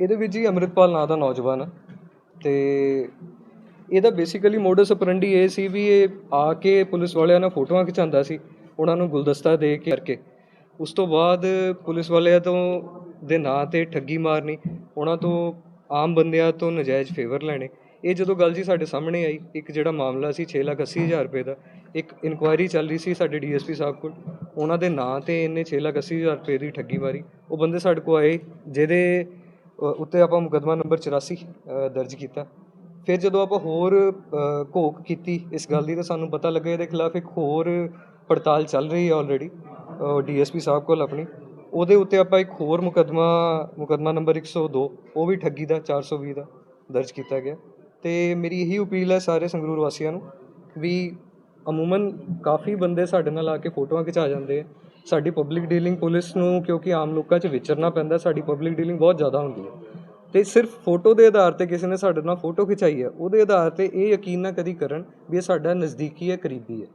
ਇਹਦੇ ਵਿੱਚ ਹੀ ਅੰਮ੍ਰਿਤਪਾਲ ਨਾਂ ਦਾ ਨੌਜਵਾਨ ਆ। ਤੇ ਇਹਦਾ ਬੇਸਿਕਲੀ ਮੋਡਸ ਅਪਰੈਂਡੀ ਇਹ ਸੀ ਵੀ ਇਹ ਆ ਕੇ ਪੁਲਿਸ ਵਾਲਿਆਂ ਨਾਲ ਫੋਟੋਆਂ ਖਿਚਾਉਂਦਾ ਸੀ, ਉਹਨਾਂ ਨੂੰ ਗੁਲਦਸਤਾ ਦੇ ਕੇ ਕਰਕੇ। ਉਸ ਤੋਂ ਬਾਅਦ ਪੁਲਿਸ ਵਾਲਿਆਂ ਤੋਂ ਦੇ ਨਾਂ ਤੇ ਠੱਗੀ ਮਾਰਨੀ, ਉਹਨਾਂ ਤੋਂ ਆਮ ਬੰਦਿਆਂ ਤੋਂ ਨਜਾਇਜ਼ ਫੇਵਰ ਲੈਣੇ। ਇਹ ਜਦੋਂ ਗੱਲ ਜੀ ਸਾਡੇ ਸਾਹਮਣੇ ਆਈ, ਇੱਕ ਜਿਹੜਾ ਮਾਮਲਾ ਸੀ 6 ਲੱਖ ਅੱਸੀ ਹਜ਼ਾਰ ਰੁਪਏ ਦਾ, ਇੱਕ ਇਨਕੁਆਇਰੀ ਚੱਲ ਰਹੀ ਸੀ ਸਾਡੇ ਡੀਐਸਪੀ ਸਾਹਿਬ ਕੋਲ, ਉਹਨਾਂ ਦੇ ਨਾਂ ਤੇ ਇਹਨੇ 6 ਲੱਖ ਅੱਸੀ ਹਜ਼ਾਰ ਰੁਪਏ ਦੀ ਠੱਗੀ ਮਾਰੀ। ਉਹ ਬੰਦੇ ਸਾਡੇ ਕੋਲ ਆਏ, ਜਿਹਦੇ ਉੱਤੇ ਆਪਾਂ ਮੁਕੱਦਮਾ ਨੰਬਰ 84 ਦਰਜ ਕੀਤਾ। ਫਿਰ ਜਦੋਂ ਆਪਾਂ ਹੋਰ ਘੋਖ ਕੀਤੀ ਇਸ ਗੱਲ ਦੀ, ਤਾਂ ਸਾਨੂੰ ਪਤਾ ਲੱਗਾ ਇਹਦੇ ਖਿਲਾਫ ਇੱਕ ਹੋਰ ਪੜਤਾਲ ਚੱਲ ਰਹੀ ਹੈ ਆਲਰੇਡੀ ਡੀਐਸਪੀ ਸਾਹਿਬ ਕੋਲ ਆਪਣੀ। ਉਹਦੇ ਉੱਤੇ ਆਪਾਂ ਇੱਕ ਹੋਰ ਮੁਕੱਦਮਾ ਮੁਕੱਦਮਾ ਨੰਬਰ 102 ਉਹ ਵੀ ਠੱਗੀ ਦਾ 420 ਦਾ ਦਰਜ ਕੀਤਾ ਗਿਆ। ਤੇ ਮੇਰੀ ਇਹੀ ਅਪੀਲ ਹੈ ਸਾਰੇ ਸੰਗਰੂਰ ਵਾਸੀਆਂ ਨੂੰ ਵੀ ਅਮੂਮਨ ਕਾਫੀ ਬੰਦੇ ਸਾਡੇ ਨਾਲ ਆ ਕੇ ਫੋਟੋਆਂ ਖਿਚਾ ਜਾਂਦੇ ਆ। ਸਾਡੀ ਪਬਲਿਕ ਡੀਲਿੰਗ ਪੁਲਿਸ ਨੂੰ ਕਿਉਂਕਿ ਆਮ ਲੋਕਾਂ 'ਚ ਵਿਚਰਨਾ ਪੈਂਦਾ, ਸਾਡੀ ਪਬਲਿਕ ਡੀਲਿੰਗ ਬਹੁਤ ਜ਼ਿਆਦਾ ਹੁੰਦੀ ਹੈ। ਤੇ ਸਿਰਫ ਫੋਟੋ ਦੇ ਆਧਾਰ ਤੇ ਕਿਸੇ ਨੇ ਸਾਡੇ ਨਾਲ ਫੋਟੋ ਖਿਚਾਈ ਹੈ, ਉਹਦੇ ਆਧਾਰ ਤੇ ਇਹ ਯਕੀਨ ਨਾ ਕਦੀ ਕਰਨ ਵੀ ਇਹ ਸਾਡਾ ਨਜ਼ਦੀਕੀ ਹੈ, ਕਰੀਬੀ ਹੈ।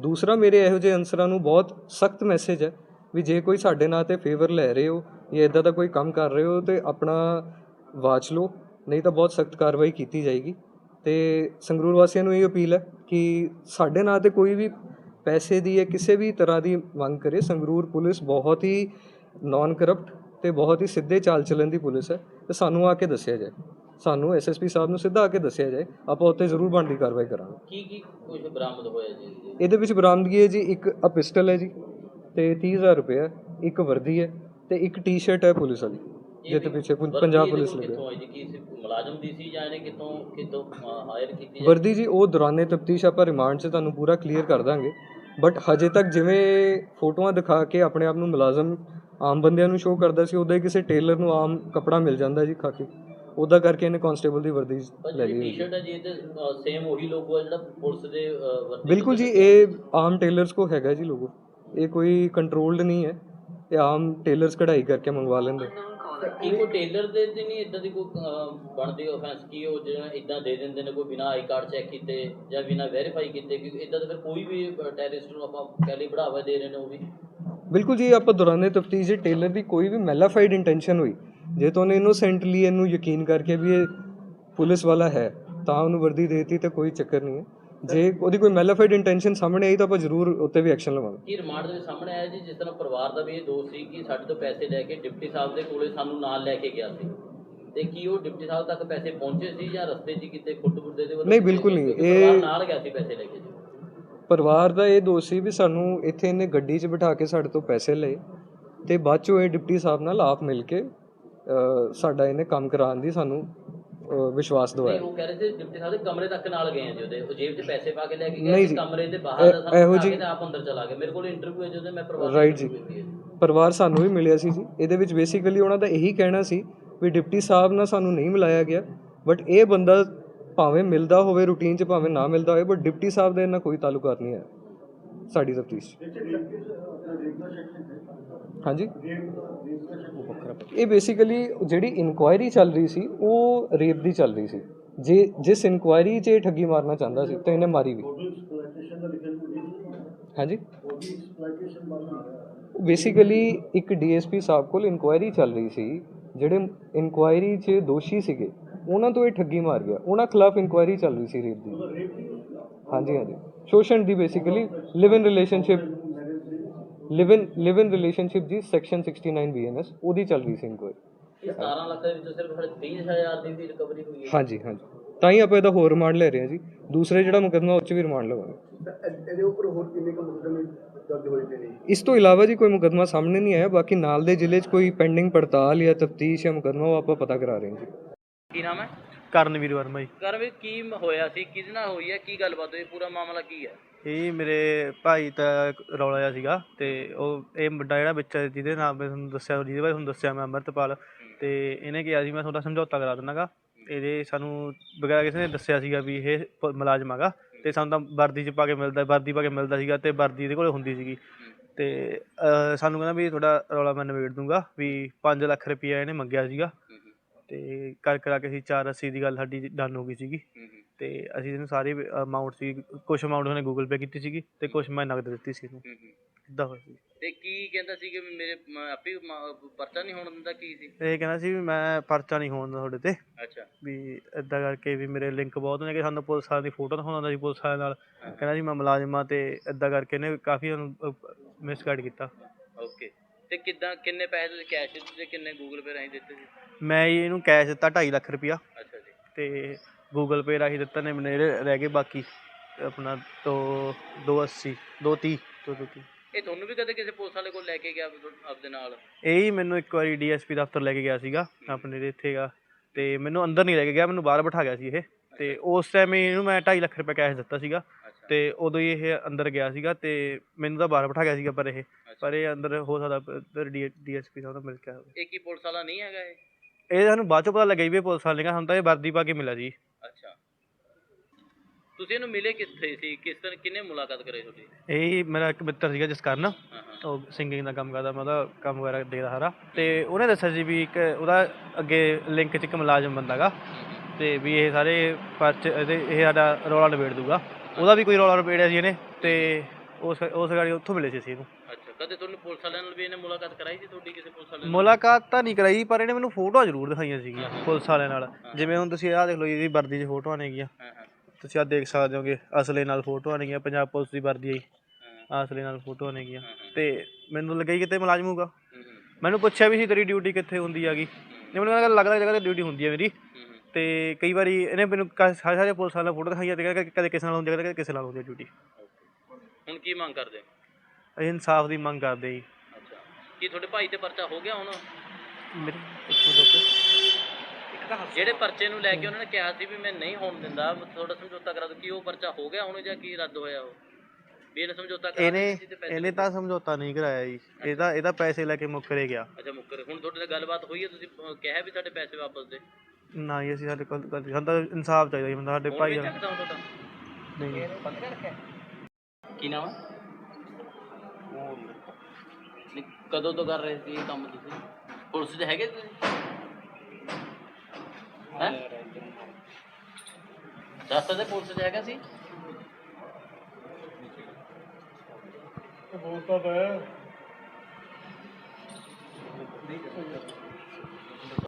ਦੂਸਰਾ, ਮੇਰੇ ਇਹੋ ਜਿਹੇ ਅਨਸਰਾਂ ਨੂੰ ਬਹੁਤ ਸਖਤ ਮੈਸੇਜ ਹੈ ਵੀ ਜੇ ਕੋਈ ਸਾਡੇ ਨਾਂ ਤੇ ਫੇਵਰ ਲੈ ਰਹੇ ਹੋ ਜਾਂ ਇਦਾਂ ਦਾ ਕੋਈ ਕੰਮ ਕਰ ਰਹੇ ਹੋ ਤੇ ਆਪਣਾ ਵਾਚ ਲਓ, ਨਹੀਂ ਤਾਂ ਬਹੁਤ ਸਖਤ ਕਾਰਵਾਈ ਕੀਤੀ ਜਾਏਗੀ। ਤੇ ਸੰਗਰੂਰ ਵਾਸੀਆਂ ਨੂੰ ਇਹ ਅਪੀਲ ਹੈ ਕਿ ਸਾਡੇ ਨਾਂ ਤੇ ਕੋਈ ਵੀ ਪੈਸੇ ਦੀ ਜਾਂ ਕਿਸੇ ਵੀ ਤਰ੍ਹਾਂ ਦੀ ਮੰਗ ਕਰੇ ਸੰਗਰੂਰ ਪੁਲਿਸ ਬਹੁਤ ਹੀ ਨਾਨ ਕਰਪਟ ਤੇ ਬਹੁਤ ਹੀ ਸਿੱਧੇ ਚਾਲ ਚੱਲਣ ਦੀ ਪੁਲਿਸ ਹੈ। ਤੇ ਸਾਨੂੰ ਆ ਕੇ ਦੱਸਿਆ ਜਾਏ। ਸਾਨੂੰ ਐਸਐਸਪੀ ਸਾਹਿਬ ਨੂੰ ਸਿੱਧਾ ਆ ਕੇ ਦੱਸਿਆ ਜਾਏ ਆਪਾਂ ਉੱਤੇ ਜ਼ਰੂਰ ਬਣਦੀ ਕਾਰਵਾਈ ਕਰਾਂਗੇ। ਕੀ ਕੀ ਕੁਝ ਬਰਾਮਦ ਹੋਇਆ ਜੀ? ਇਹਦੇ? ਵਿੱਚ ਬਰਾਮਦਗੀ ਹੈ ਜੀ ਇੱਕ ਆ ਪਿਸਟਲ ਹੈ ਜੀ ਤੇ 30000 ਰੁਪਏ ਹੈ ਇੱਕ ਵਰਦੀ ਹੈ ਤੇ ਇੱਕ ਟੀ-ਸ਼ਰਟ ਹੈ ਪੁਲਿਸ ਵਾਲੀ। ਜਿਹਦੇ ਪਿੱਛੇ ਪੁੰ- ਪੰਜਾਬ ਪੁਲਿਸ ਲੱਗਿਆ ਕਿੱਥੋਂ ਆਈ ਜੀ? ਕੀ ਸੀ ਮੁਲਾਜ਼ਮ ਦੀ ਸੀ ਜਾਂ ਇਹਨੇ ਕਿਤੋਂ ਕਿਤੋਂ ਹਾਇਰ ਕੀਤੀ ਜਾਂ ਵਰਦੀ ਜੀ ਉਹ ਦੌਰਾਨੇ ਤਫਤੀਸ਼ ਆਪਾਂ ਰਿਮਾਂਡ 'ਚ ਤੁਹਾਨੂੰ ਪੂਰਾ ਕਲੀਅਰ ਕਰ ਦਾਂਗੇ। ਬਟ ਹਜੇ ਤੱਕ ਜਿਵੇਂ ਫੋਟੋਆਂ ਦਿਖਾ ਕੇ ਆਪਣੇ ਆਪ ਨੂੰ ਮੁਲਾਜ਼ਮ ਆਮ ਬੰਦਿਆਂ ਨੂੰ ਸ਼ੋਅ ਕਰਦਾ ਸੀ ਉਹਦਾ ਹੀ ਕਿਸੇ ਟੇਲਰ ਨੂੰ ਆਮ ਕੱਪੜਾ ਮਿਲ ਜਾਂਦਾ ਜੀ ਖਾ ਕੇ। ਉਹਦਾ ਕਰਕੇ ਇਹਨੇ ਕਾਂਸਟੇਬਲ ਦੀ ਵਰਦੀ ਪਰ ਲੈ ਜਿਹੜੀ ਲਈ ਟੀ-ਸ਼ਰਟ ਹੈ। ਜੀ ਇਹ ਤੇ ਸੇਮ ਉਹੀ ਲੋਗੋ ਹੈ ਜਿਹੜਾ ਪੁਲਿਸ ਦੇ ਅਹ, ਵਰਦੀ ਬਿਲਕੁਲ ਜੀ ਇਹ ਆਮ ਟੇਲਰਸ ਕੋ ਹੈਗਾ ਜੀ ਲੋਗੋ ਇਹ ਕੋਈ ਕੰਟਰੋਲਡ ਨਹੀਂ ਹੈ। ਇਹ ਆਮ ਟੇਲਰਸ ਕਢਾਈ ਕਰਕੇ ਮੰਗਵਾ ਲੈਂਦੇ। ਕੀ ਕੋਈ ਟੇਲਰ ਦੇ ਤੇ ਨਹੀਂ ਇਦਾਂ ਦੀ ਕੋਈ ਅਹ, ਬਣਦੀ ਆਫੈਂਸ ਕੀ ਉਹ ਜਿਹੜਾ ਇਦਾਂ ਦੇ ਦਿੰਦੇ ਨੇ ਕੋਈ ਬਿਨਾ ਆਈ ਕਾਰਡ ਚੈੱਕ ਕੀਤੇ ਜਾਂ ਬਿਨਾ ਵੈਰੀਫਾਈ ਕੀਤੇ ਕਿ ਇਦਾਂ ਤਾਂ ਫਿਰ ਕੋਈ ਵੀ ਟੈਰਰਿਸਟ ਨੂੰ ਆਪਾਂ ਕਹਿ ਲਈ ਬੜਾਵਾ ਦੇ ਰਹੇ ਨੇ ਉਹ ਵੀ। ਬਿਲਕੁਲ ਜੀ ਆਪਾਂ ਦੌਰਾਨੇ ਤਫਤੀਸ਼ ਟੇਲਰ ਦੀ ਕੋਈ ਵੀ ਮੈਲਾਫਾਈਡ ਇੰਟੈਂਸ਼ਨ ਹੋਈ ਜੇ ਤੋਂ ਉਹਨੇ ਇਨੋਸੈਂਟਲੀ ਇਹਨੂੰ ਯਕੀਨ ਕਰਕੇ ਵੀ ਇਹ ਪੁਲਿਸ ਵਾਲਾ ਹੈ ਤਾਂ ਉਹਨੂੰ ਵਰਦੀ ਦੇਤੀ ਤਾਂ ਕੋਈ ਚੱਕਰ ਨਹੀਂ ਹੈ। ਜੇ ਉਹਦੀ ਕੋਈ ਮੈਲਾਫਾਈਡ ਇੰਟੈਂਸ਼ਨ ਸਾਹਮਣੇ ਆਈ ਤਾਂ ਆਪਾਂ ਜ਼ਰੂਰ ਉੱਤੇ ਵੀ ਐਕਸ਼ਨ ਲਵਾਂਗੇ। ਕੀ ਰਿਮਾਂਡ ਦੇ ਵਿੱਚ ਸਾਹਮਣੇ ਆਇਆ ਜੀ ਜਿਸ ਤਰ੍ਹਾਂ ਪਰਿਵਾਰ ਦਾ ਵੀ ਇਹ ਦੋਸ਼ ਸੀ ਕਿ ਸਾਡੇ ਤੋਂ ਪੈਸੇ ਲੈ ਕੇ ਡਿਪਟੀ ਸਾਹਿਬ ਦੇ ਕੋਲੇ ਸਾਨੂੰ ਨਾਲ ਲੈ ਕੇ ਗਿਆ ਸੀ। ਤੇ ਕੀ ਉਹ ਡਿਪਟੀ ਸਾਹਿਬ ਤੱਕ ਪੈਸੇ ਪਹੁੰਚੇ ਸੀ ਜਾਂ ਰਸਤੇ 'ਚ ਕਿਤੇ ਖੁੱਟ ਖੁੱਟਦੇ ਦੇ ਨਹੀਂ, ਬਿਲਕੁਲ ਨਹੀਂ। ਇਹ- ਨਾਲ ਗਿਆ ਸੀ ਪੈਸੇ ਲੈ ਕੇ ਪਰਿਵਾਰ ਦਾ ਇਹ ਦੋਸ਼ ਸੀ ਵੀ ਸਾਨੂੰ ਇੱਥੇ ਇਹਨੇ ਗੱਡੀ 'ਚ ਬਿਠਾ ਕੇ ਸਾਡੇ ਤੋਂ ਪੈਸੇ ਲਏ ਤੇ ਬਾਅਦ ਚੋਂ ਇਹ ਡਿਪਟੀ ਸਾਹਿਬ ਨਾਲ ਆਪ ਮਿਲ ਕੇ ਸਾਡਾ ਇਹਨੇ ਕੰਮ ਕਰਾਉਣ ਦੀ ਸਾਨੂੰ ਵਿਸ਼ਵਾਸ ਦਿਵਾਇਆ। ਉਹ ਕਹਿ ਰਹੇ ਸੀ ਡਿਪਟੀ ਸਾਹਿਬ ਦੇ ਕਮਰੇ ਤੱਕ ਨਾਲ ਗਏ ਆ ਜੀ ਉਹਦੇ। ਉਹ ਜੇਬ 'ਚ ਪੈਸੇ ਪਾ ਕੇ ਲੈ ਕੇ ਗਏ। ਕਮਰੇ ਦੇ ਬਾਹਰ ਦਾ ਸਾਨੂੰ ਇਹੋ ਬਿਠਾ ਕੇ ਜੀ- ਤੇ ਆਪ ਅੰਦਰ ਚਲਾ ਗਏ। ਮੇਰੇ ਕੋਲ ਇੰਟਰਵਿਊ ਹੈ ਜਦੋਂ ਮੈਂ ਪਰਿਵਾਰ Right ਜੀ। ਪਰਿਵਾਰ ਸਾਨੂੰ ਵੀ ਮਿਲਿਆ ਸੀ ਜੀ। ਇਹਦੇ ਵਿੱਚ ਬੇਸਿਕਲੀ ਉਹਨਾਂ ਦਾ ਇਹੀ ਕਹਿਣਾ ਸੀ ਵੀ ਡਿਪਟੀ ਸਾਹਿਬ ਨਾਲ ਸਾਨੂੰ ਨਹੀਂ ਮਿਲਾਇਆ ਗਿਆ ਬਟ ਇਹ ਬੰਦਾ ਭਾਵੇਂ ਮਿਲਦਾ ਹੋਵੇ ਰੂਟੀਨ 'ਚ ਭਾਵੇਂ ਨਾ ਮਿਲਦਾ ਹੋਵੇ ਬਟ ਡਿਪਟੀ ਸਾਹਿਬ ਦੇ ਨਾਲ ਕੋਈ ਤਾਲੁਕਾਤ ਨਹੀਂ ਹੈ ਸਾਡੀ ਤਫਤੀਸ਼ ਹਾਂਜੀ। ਇਹ ਬੇਸਿਕਲੀ ਜਿਹੜੀ ਇਨਕੁਆਇਰੀ ਚੱਲ ਰਹੀ ਸੀ, ਉਹ ਰੇਪ ਦੀ ਚੱਲ ਰਹੀ ਸੀ। ਜੇ, ਜਿਸ ਇਨਕੁਆਇਰੀ 'ਚ ਇਹ ਠੱਗੀ ਮਾਰਨਾ ਚਾਹੁੰਦਾ ਸੀ, ਤਾਂ ਇਹਨੇ ਮਾਰੀ ਵੀ। ਹਾਂਜੀ। ਬੇਸਿਕਲੀ ਇੱਕ ਡੀਐਸਪੀ ਸਾਹਿਬ ਕੋਲ ਇਨਕੁਆਇਰੀ ਚੱਲ ਰਹੀ ਸੀ, ਜਿਹੜੇ ਇਨਕੁਆਇਰੀ 'ਚ ਦੋਸ਼ੀ ਸੀਗੇ, ਉਹਨਾਂ ਤੋਂ ਇਹ ਠੱਗੀ ਮਾਰ ਗਿਆ। ਉਹਨਾਂ ਖਿਲਾਫ ਇਨਕੁਆਇਰੀ ਚੱਲ ਰਹੀ ਸੀ ਰੇਪ ਦੀ। ਹਾਂਜੀ ਹਾਂਜੀ। ਸ਼ੋਸ਼ਣ ਦੀ basically live in relationship live in live in relationship the section 69 BNS ਉਹਦੀ ਚੱਲ ਰਹੀ ਸੀ ਇਨਕੁਆਇਰੀ ਇਹ 17 ਲੱਖ ਦੇ ਵਿੱਚੋਂ ਸਿਰਫ 30000 ਦੀ ਵੀ ਰਿਕਵਰੀ ਹੋਈ ਹੈ। ਹਾਂਜੀ ਹਾਂਜੀ। ਤਾਂ ਹੀ ਆਪਾਂ ਇਹਦਾ ਹੋਰ ਰਿਮਾਂਡ ਲੈ ਰਹੇ ਹਾਂ ਜੀ। ਦੂਸਰੇ ਜਿਹੜਾ ਮੁਕੱਦਮਾ ਉਹ 'ਚ ਵੀ ਰਿਮਾਂਡ ਲਵਾਂਗੇ। ਇਹਦੇ ਉੱਪਰ ਹੋਰ ਕਿੰਨੇ ਕੁ ਮੁਕੱਦਮੇ ਦਰਜ ਹੋਏ ਪਏ ਨੇ ਇਸ ਤੋਂ ਇਲਾਵਾ ਜੀ ਕੋਈ ਮੁਕੱਦਮਾ ਸਾਹਮਣੇ ਨਹੀਂ ਆਇਆ ਬਾਕੀ ਨਾਲ ਦੇ ਜ਼ਿਲ੍ਹੇ 'ਚ ਕੋਈ ਪੈਂਡਿੰਗ ਪੜਤਾਲ ਜਾਂ ਤਫਤੀਸ਼ ਜਾਂ ਮੁਕੱਦਮਾ ਉਹ ਆਪਾਂ ਪਤਾ ਕਰਾ ਰਹੇ ਹਾਂ ਜੀ। ਕੀ ਨਾਮ ਹੈ? ਕਰਨਵੀਰ ਵਰਮਾ ਜੀ। ਕਰਵੇ ਕੀ ਹੋਇਆ ਸੀ? ਕਿਹਦੇ ਨਾਲ ਹੋਈ ਹੈ? ਕੀ ਗੱਲਬਾਤ ਹੋਈ? ਪੂਰਾ ਮਾਮਲਾ ਕੀ ਹੈ? ਇਹ ਮੇਰੇ ਭਾਈ ਦਾ ਰੌਲਾ ਜਿਹਾ ਸੀਗਾ ਤੇ ਉਹ ਇਹ ਮੁੰਡਾ ਜਿਹੜਾ ਵਿੱਚ ਜਿਹਦੇ ਨਾਮ ਮੈਂ ਤੁਹਾਨੂੰ ਦੱਸਿਆ ਜਿਹਦੇ ਬਾਰੇ ਤੁਹਾਨੂੰ ਦੱਸਿਆ ਮੈਂ ਅੰਮ੍ਰਿਤਪਾਲ ਤੇ ਇਹਨੇ ਕਿਹਾ ਸੀ ਮੈਂ ਤੁਹਾਡਾ ਸਮਝੌਤਾ ਕਰਾ ਦਿੰਦਾਗਾ। ਇਹਦੇ ਸਾਨੂੰ ਬਗੈਰ ਕਿਸੇ ਨੇ ਦੱਸਿਆ ਸੀਗਾ ਵੀ ਇਹ ਪ- ਮੁਲਾਜ਼ਮ ਹੈਗਾ ਤੇ ਸਾਨੂੰ ਤਾਂ ਵਰਦੀ ਚ ਪਾ ਕੇ ਮਿਲਦਾ ਵਰਦੀ ਪਾ ਕੇ ਮਿਲਦਾ ਸੀਗਾ ਤੇ ਵਰਦੀ ਇਹਦੇ ਕੋਲੇ ਹੁੰਦੀ ਸੀਗੀ। ਤੇ ਅਹ, ਸਾਨੂੰ ਕਹਿੰਦਾ ਵੀ ਤੁਹਾਡਾ ਰੌਲਾ ਮੈਂ ਨਿਬੇੜ ਦੂੰਗਾ ਵੀ 5 ਲੱਖ ਰੁਪਈਆ ਇਹਨੇ ਮੰਗਿਆ ਸੀਗਾ। ਤੇ ਕਰ ਕਰਾ ਕੇ ਅਸੀਂ 480 ਦੀ ਗੱਲ ਸਾਡੀ ਡਨ ਹੋ ਗਈ ਸੀਗੀ। ਤੇ ਅਸੀਂ ਇਹਨੂੰ ਸਾਰੀ ਅਮਾਉਂਟ ਸੀ ਕੁਝ ਅਮਾਉਂਟ ਉਹਨੇ ਗੂਗਲ ਪੇ ਕੀਤੀ ਸੀਗੀ ਤੇ ਕੁਝ ਮੈਂ ਨਗਦ ਦਿੱਤੀ ਸੀ ਇਹਨੂੰ। ਇਦਾਂ ਹੋਇਆ ਸੀ। ਤੇ ਕੀ ਕਹਿੰਦਾ ਸੀ ਕਿ ਮੇਰੇ ਆਪੇ ਪਰਚਾ ਨਹੀਂ ਹੋਣ ਦਿੰਦਾ ਕੀ ਸੀ? ਇਹ ਕਹਿੰਦਾ ਸੀ ਵੀ ਮੈਂ ਪਰਚਾ ਨਹੀਂ ਹੋਣ ਦਿੰਦਾ ਤੁਹਾਡੇ ਤੇ। ਅੱਛਾ। ਵੀ ਇਦਾਂ ਕਰਕੇ ਵੀ ਮੇਰੇ ਲਿੰਕ ਬਹੁਤ ਨੇ ਕਿ ਸਾਨੂੰ ਪੁਲਿਸ ਵਾਲਿਆਂ ਦੀ ਫੋਟੋ ਦਿਖਾਉਂਦਾ ਸੀ ਪੁਲਿਸ ਵਾਲਿਆਂ ਨਾਲ। ਕਹਿੰਦਾ ਸੀ ਮੈਂ ਮੁਲਾਜ਼ਮਾਂ ਤੇ ਇਦਾਂ ਕਰਕੇ ਇਹਨੇ ਕਾਫੀ ਮਿਸਗਾਈਡ ਕੀਤਾ। ਓਕੇ। ਤੇ ਕਿੱਦਾਂ ਕਿੰਨੇ ਪੈਸੇ ਤੁਸੀਂ ਕੈਸ਼ ਦਿੱਤੇ ਕਿੰਨੇ ਗੂਗਲ ਪੇ ਰਾਹੀਂ ਦਿੱਤੇ ਸੀ? ਮੈਂ ਜੀ ਇਹਨੂੰ ਕੈਸ਼ ਦਿੱਤਾ 2.5 ਲੱਖ ਰੁਪਇਆ। ਅੱਛਾ ਜੀ। ਤੇ ਗੂਗਲ ਪੇ ਰਾਹੀਂ ਦਿੱਤਾ ਨੇ ਮੈਨੂੰ ਜਿਹੜੇ ਰਹਿ ਗਏ ਬਾਕੀ ਆਪਣਾ ਤੋਂ 280 230 230 ਇਹ ਤੁਹਾਨੂੰ ਵੀ ਕਦੇ ਕਿਸੇ ਪੁਲਿਸ ਵਾਲੇ ਕੋਲ ਲੈ ਕੇ ਗਿਆ ਤੁਹਾ- ਆਪਦੇ ਨਾਲ? ਇਹ ਹੀ ਮੈਨੂੰ ਇੱਕ ਵਾਰੀ ਡੀਐਸਪੀ ਦਫ਼ਤਰ ਲੈ ਕੇ ਗਿਆ ਸੀਗਾ ਆਪਣੇ ਦੇ ਇੱਥੇਗਾ ਤੇ ਮੈਨੂੰ ਅੰਦਰ ਨਹੀਂ ਲੈ ਕੇ ਗਿਆ ਮੈਨੂੰ ਬਾਹਰ ਬਿਠਾ ਗਿਆ ਸੀ ਇਹ। ਤੇ ਉਸ ਟਾਈਮ ਇਹਨੂੰ ਮੈਂ 2.5 ਲੱਖ ਰੁਪਏ ਕੈਸ਼ ਦਿੱਤਾ ਸੀਗਾ ਤੇ ਉਦੋਂ ਹੀ ਇਹ ਅੰਦਰ ਗਿਆ ਸੀਗਾ ਤੇ ਮੈਨੂੰ ਤਾਂ ਬਾਹਰ ਬਿਠਾ ਗਿਆ ਸੀਗਾ ਪਰ ਇਹ ਪਰ ਇਹ ਅੰਦਰ ਹੋ ਸਕਦਾ ਡੀਐਸਪੀ ਸਾਹਿਬ ਨਾਲ ਮਿਲ ਕੇ ਆਇਆ ਹੋਵੇ ਇਹ ਕੀ ਪੁਲਿਸ ਵਾਲਾ ਨਹੀਂ ਹੈਗਾ ਇਹ? ਇਹ ਸਾਨੂੰ ਬਾਅਦ ਚੋਂ ਪਤਾ ਲੱਗਿਆ ਜੀ ਵੀ ਇਹ ਪੁਲਿਸ ਵਾਲੇ ਨੇ ਸਾਨੂੰ ਤਾਂ ਇਹ ਵਰਦੀ ਪਾ ਕੇ ਮਿਲਿਆ ਜੀ। ਤੁਸੀਂ ਇਹਨੂੰ ਮਿਲੇ ਕਿੱਥੇ ਸੀ? ਕਿਸ ਤਰ੍ਹਾਂ ਕਿੰਨੇ ਮੁਲਾਕਾਤ ਕਰੇ ਤੁਹਾਡੀ? ਇਹ ਮੇਰਾ ਇੱਕ ਮਿੱਤਰ ਸੀਗਾ ਜਿਸ ਕਾਰਨ ਹਾਂ ਹਾਂ। ਉਹ ਸਿੰਗਿੰਗ ਦਾ ਕੰਮ ਕਰਦਾ ਮੈਂ ਉਹਦਾ ਕੰਮ ਵਗੈਰਾ ਦੇਖਦਾ ਸਾਰਾ। ਤੇ ਉਹਨੇ ਦੱਸਿਆ ਸੀ ਵੀ ਇੱਕ ਉਹਦਾ ਅੱਗੇ ਲਿੰਕ 'ਚ ਇੱਕ ਮੁਲਾਜ਼ਮ ਬੰਦਾਗਾ ਤੇ ਵੀ ਇਹ ਸਾਰੇ ਪਰਚ ਇਹਦੇ ਇਹ ਸਾਡਾ ਰੌਲਾ ਨਿਬੇੜ ਦੂਗਾ। ਉਹਦਾ ਵੀ ਕੋਈ ਰੌਲਾ ਨਿਬੇੜਿਆ ਸੀ ਇਹਨੇ। ਤੇ ਉਸ ਉਸ ਗਾੜੀ ਉੱਥੋਂ ਮਿਲੇ ਸੀ ਅਸੀਂ ਇਹਨੂੰ। ਅੱਛਾ ਕਦੇ ਤੁਹਾਨੂੰ ਪੁਲਿਸ ਵਾਲਿਆਂ ਨਾਲ ਵੀ ਇਹਨੇ ਮੁਲਾਕਾਤ ਕਰਾਈ ਸੀ? ਤੁਹਾਡੀ ਕਿਸੇ ਪੁਲਿਸ ਵਾਲੇ ਨਾਲ? ਮੁਲਾਕਾਤ ਤਾਂ ਨਹੀਂ ਕਰਾਈ ਪਰ ਇਹਨੇ ਮੈਨੂੰ ਫੋਟੋਆਂ ਜ਼ਰੂਰ ਦਿਖਾਈਆਂ ਸੀਗੀਆਂ ਪੁਲਿਸ ਵਾਲਿਆਂ ਨਾਲ। ਜਿਵੇਂ ਹੁਣ ਤੁਸੀਂ ਆਹ ਦੇਖ ਲਓ ਇਹਦੀ ਵਰਦੀ 'ਚ ਫੋਟੋਆਂ ਨੇਗੀਆਂ ਤੁਸੀਂ ਆਹ ਦੇਖ ਸਕਦੇ ਹੋਗੇ ਅਸਲੇ ਨਾਲ ਫੋਟੋਆਂ ਨੇਗੀਆਂ ਪੰਜਾਬ ਪੁਲਿਸ ਦੀ ਵਰਦੀ ਆਈ ਅਸਲੇ ਨਾਲ ਫੋਟੋਆਂ ਨੇਗੀਆਂ। ਤੇ ਮੈਨੂੰ ਲੱਗਾ ਹੀ ਕਿਤੇ ਮੁਲਾਜ਼ਮ ਹੋਊਗਾ। ਮੈਨੂੰ ਪੁੱਛਿਆ ਵੀ ਸੀ ਤੇਰੀ ਡਿਊਟੀ ਕਿੱਥੇ ਹੁੰਦੀ ਹੈਗੀ ਜੇ ਮੈਨੂੰ ਕਹਿੰਦਾ ਲੱਗਦਾ ਜਗ੍ਹਾ ਤੇ ਡਿਊਟੀ ਹੁੰਦੀ ਹੈ ਮੇਰੀ ਤੇ ਕਈ ਵਾਰੀ ਇਹਨੇ ਮੈਨੂੰ ਸਾਰੇ ਸਾਰੇ ਪੁਲਿਸ ਵਾਲਿਆਂ ਫੋਟੋ ਦਿਖਾਈਆਂ ਤੇ ਕਦੇ ਕਿਸੇ ਨਾਲ ਹੁੰਦੀ ਹੈ ਕਦੇ ਕਿਸੇ ਨਾਲ ਹੁੰਦੀ ਹੈ ਡਿਊਟੀ ਹੁਣ ਕੀ ਮੰਗ ਕਰਦੇ? ਅਸੀਂ ਇਨਸਾਫ ਦੀ ਮੰਗ ਕਰਦੇ ਜੀ। ਅੱਛਾ। ਕੀ ਤੁਹਾਡੇ ਭਾਈ ਤੇ ਪਰਚਾ ਹੋ ਗਿਆ ਹੁਣ? ਮੇਰੀ ਜਿਹੜੇ ਪਰਚੇ ਨੂੰ ਲੈ ਕੇ ਉਹਨਾਂ ਨੇ ਕਿਹਾ ਸੀ ਵੀ ਮੈਂ ਨਹੀਂ ਹੋਣ ਦਿੰਦਾ ਥੋੜਾ ਸਮਝੌਤਾ ਕਰਾ ਦੋ ਕੀ ਉਹ ਪਰਚਾ ਹੋ ਗਿਆ ਹੁਣ ਜਾਂ ਕੀ ਰੱਦ ਹੋਇਆ ਉਹ? ਵੀ ਇਹਨੇ ਸਮਝੌਤਾ ਕਰਾ ਇਹਨੇ ਦਿੱਤੀ ਸੀ ਤੇ ਪੈਸੇ ਇਹਨੇ ਤਾਂ ਸਮਝੌਤਾ ਨਹੀਂ ਕਰਾਇਆ ਜੀ। ਇਹਦਾ ਇਹਦਾ ਪੈਸੇ ਲੈ ਕੇ ਮੁੱਕਰੇ ਗਿਆ। ਅੱਛਾ ਮੁੱਕਰ। ਹੁਣ ਤੁਹਾਡੇ ਨਾਲ ਗੱਲਬਾਤ ਹੋਈ ਹੈ ਤੁਸੀਂ ਕਿਹਾ ਵੀ ਸਾਡੇ ਪੈਸੇ ਵਾਪਸ ਦੇ? ਨਾ ਹੀ ਅਸੀਂ ਸਾਡੇ ਕੋਲ ਗਲਤੀ ਸਾਨੂੰ ਤਾਂ ਇਨਸਾਫ ਚਾਹੀਦਾ ਜੀ ਬੰਦਾ ਸਾਡੇ ਭਾਈ ਤੁਹਾਡਾ? ਨਹੀਂ ਕੀ ਨਾਮ ਹੈ ਨਹੀਂ, ਕਦੋਂ ਤੋਂ ਕਰ ਰਹੇ ਸੀ ਇਹ ਕੰਮ ਤੁਸੀਂ? ਪੁਲਿਸ ਦੇ ਹੈਗੇ ਤੁਸੀਂ? ਹੈ? ਦੱਸ ਸਕਦੇ ਪੁਲਿਸ ਦੇ ਹੈਗਾ ਸੀ। ਬੋਲਤਾ ਤਾਂ